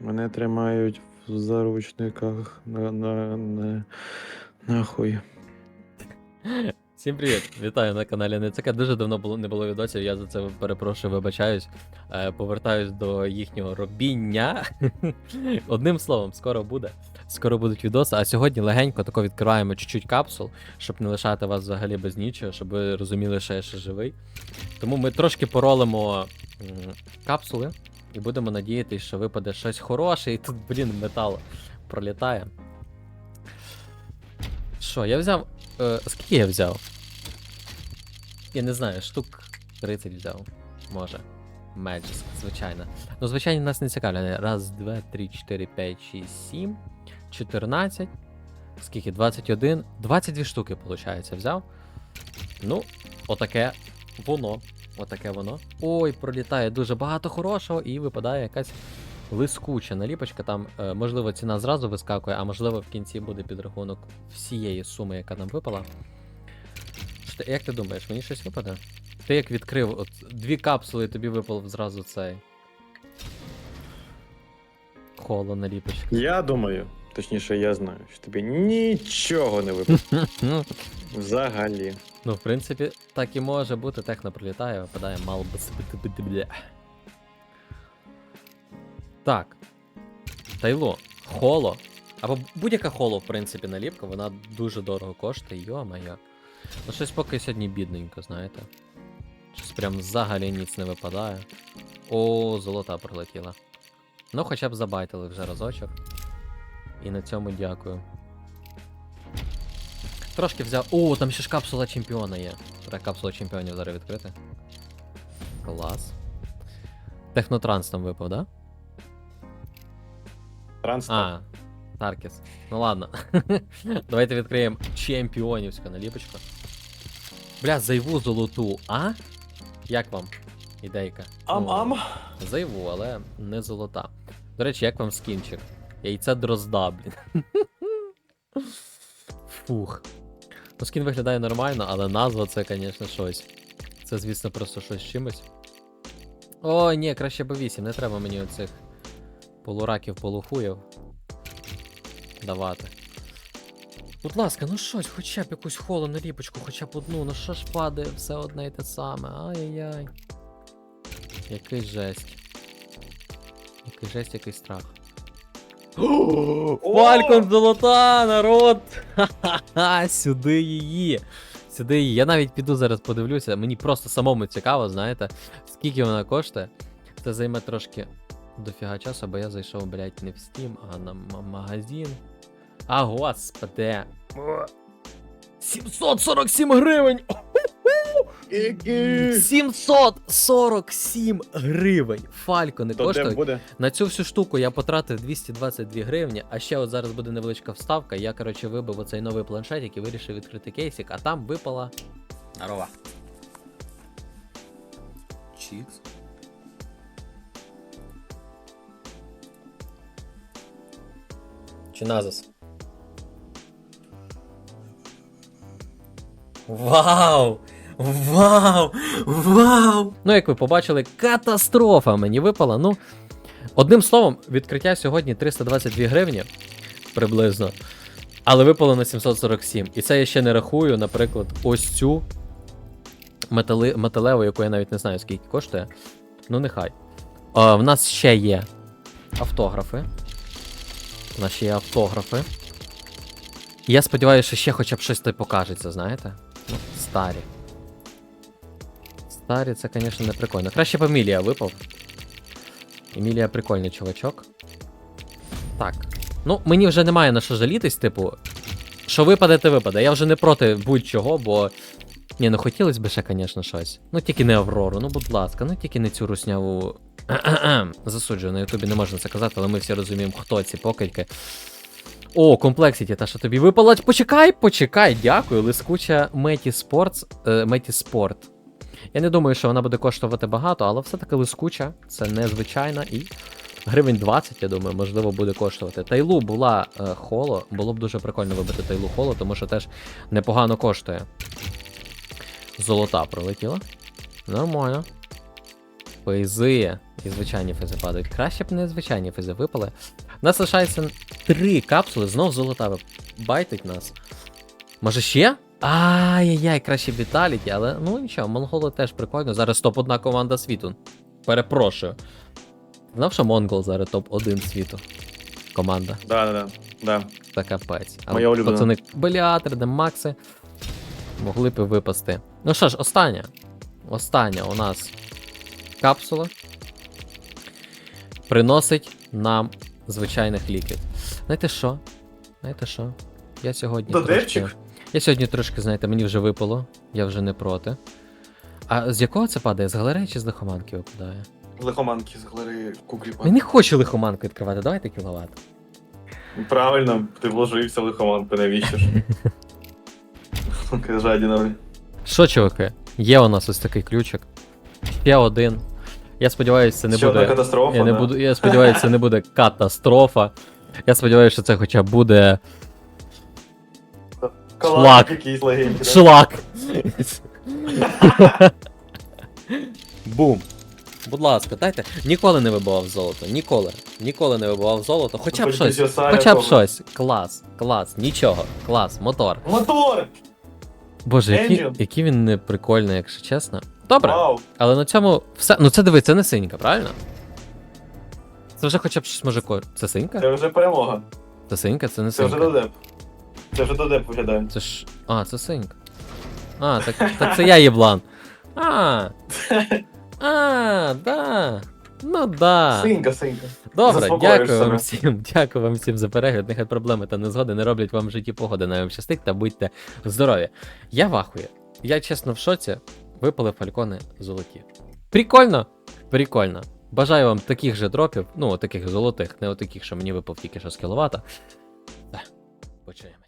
Мене тримають в заручниках на, на, на, нахуй. Всім привіт! Вітаю на каналі НЦК. Дуже давно було не було відосів, я за це перепрошую, вибачаюсь. Е, повертаюсь до їхнього робіння. Одним словом, скоро буде. Скоро будуть відоси. А сьогодні легенько тако відкриваємо чуть-чуть капсул, щоб не лишати вас взагалі без нічого, щоб ви розуміли, що я ще живий. Тому ми трошки поролимо капсули і будемо надіятися, що випаде щось хороше, і тут, блін, метал пролітає. Що, я взяв. Е, скільки я взяв? Я не знаю, штук 30 взяв. Може. Magic, звичайно. Ну, звичайно, нас не цікавлять. Раз, два, три, чотири, п'ять, шість, сім, 14. Скільки? 21. 22 штуки, виходить, взяв. Ну, отаке воно. Отаке воно. Ой, пролітає дуже багато хорошого і випадає якась лискуча наліпочка. Там, е, можливо, ціна зразу вискакує, а можливо, в кінці буде підрахунок всієї суми, яка нам випала. Як ти думаєш, мені щось випаде? Ти як відкрив от дві капсули, і тобі випав зразу цей. Холо наліпочка. Я думаю, точніше, я знаю, що тобі нічого не випаде. Взагалі. Ну, в принципі, так і може бути. Техно прилітає, випадає мало бля. Так. Тайло. Холо. Або будь-яка холо, в принципі, наліпка, вона дуже дорого коштує, йо-моє. Ну щось поки сьогодні бідненько, знаєте. Щось прям взагалі ніц не випадає. О, золота прилетіла. Ну, хоча б забайтили вже разочок. І на цьому дякую. Трошки взяв. О, там ще ж капсула чемпіона є. Треба капсула чемпіонів зараз відкрити. Клас. Технотранс там випав, да? Транспорт. А, Таркіс. Ну ладно. Давайте відкриємо чемпіонівську наліпочку. Бля, зайву золоту, а? Як вам? Ідейка. Ам-ам. Зайву, але не золота. До речі, як вам скінчик? Яйце дрозда, блін. Фух. Ну, скін виглядає нормально, але назва це, звісно, щось. Це, звісно, просто щось чимось. О, ні, краще б 8, не треба мені оцих полураків, полухуїв. Давати. Будь ласка, ну щось, хоча б якусь холу наліпочку, хоча б одну, ну що ж падає, все одне і те саме. Ай-яй-яй. Який жесть. Який жесть, який страх. Фалькон золота, народ! Ха-ха-ха, сюди її. Сюди її. Я навіть піду зараз подивлюся. Мені просто самому цікаво, знаєте, скільки вона коштує. Це займе трошки дофіга часу, бо я зайшов, блядь, не в Steam, а на магазин. А, господи. 747 гривень! 747 гривень! Фалько не То де коштує. буде? На цю всю штуку я потратив 222 гривні, а ще от зараз буде невеличка вставка. Я, коротше, вибив оцей новий планшетик і вирішив відкрити кейсик, а там випала. Здорова. Чікс. Чи назас? Вау! Вау! Вау! Ну, як ви побачили, катастрофа мені випала. Ну, Одним словом, відкриття сьогодні 322 гривні приблизно. Але випало на 747. І це я ще не рахую, наприклад, ось цю метали, металеву, яку я навіть не знаю, скільки коштує. Ну, нехай. А, в нас ще є автографи. У нас ще є автографи. Я сподіваюся, що ще хоча б щось покажеться, знаєте? Ну, старі. Старі, це, звісно, не прикольно. Краще б Емілія випав. Емілія прикольний чувачок. Так. Ну, мені вже немає на що жалітись, типу. Що випаде, те випаде. Я вже не проти будь-чого, бо. Ні, ну хотілося б ще, звісно, щось. Ну тільки не Аврору, ну будь ласка, ну тільки не цю русняву. Засуджую, на Ютубі не можна це казати, але ми всі розуміємо, хто ці покидьки. О, комплексіті, та що тобі випала. Почекай, почекай, дякую. Лискуча Меті Спортс. Меті Спорт. Я не думаю, що вона буде коштувати багато, але все-таки лискуча, це незвичайна і гривень 20, я думаю, можливо, буде коштувати. Тайлу була е, холо, було б дуже прикольно вибити тайлу холо, тому що теж непогано коштує. Золота пролетіла. Нормально. Фейзи. І звичайні фейзи падають. Краще б не звичайні фейзи випали. У нас лишається три капсули, знов золота байтить нас. Може ще? Ай-яй-яй, краще Віталіті, але ну нічого, монголи теж прикольно. Зараз топ-1 команда світу. Перепрошую. Знав, що Монгол зараз топ-1 світу. Команда. Да, да, да. да. Та капець. Моя улюблена. Пацани Беліатри, Макси могли б і випасти. Ну що ж, остання. Остання у нас капсула. Приносить нам звичайних ліків. Знаєте що? Знаєте що? Я сьогодні. Трошки, я сьогодні трошки, знаєте, мені вже випало, я вже не проти. А з якого це падає? З галереї чи з лихоманки випадає? Лихоманки з галереї куклі. Я не хочу лихоманку відкривати, давайте кіловат. Правильно, ти вложився в лихоманку, навіщо ж? Жадіна. Що, чуваки? Є у нас ось такий ключик. Ще один. Я сподіваюся, це не Ще буде. катастрофа. Я, не буду, я сподіваюся, це не буде катастрофа. Я сподіваюся, що це хоча б буде шлак. якийсь легенький. да? шлак. Бум. Будь ласка, дайте. Ніколи не вибивав золото. Ніколи. Ніколи не вибивав золото. Хоча б Хоч щось. Хоча б щось. Клас, клас, нічого. Клас, мотор. Мотор! Боже, який, Engine. який він не прикольний, якщо чесно. Добре. Вау! Але на цьому все. Ну це диви, це не синька, правильно? Це вже хоча б щось може ко. Це синька? Це вже перемога. Це синька, це не Це вже синька. додеп. Це вже додеп виглядає. Це ж. А, це синька. А, так, так це я єблан. А. А, да. Ну да. Синька, синька. Добре, дякую вам себе. всім. Дякую вам всім за перегляд. Нехай проблеми та незгоди не роблять вам в житті погоди. На вам щастить та будьте здорові. Я вахую. Я чесно в шоці. Випали фалькони золоті. Прикольно? Прикольно. Бажаю вам таких же дропів, ну, таких золотих, не отаких, що мені випав тільки що з кіловата. Так, почуємо.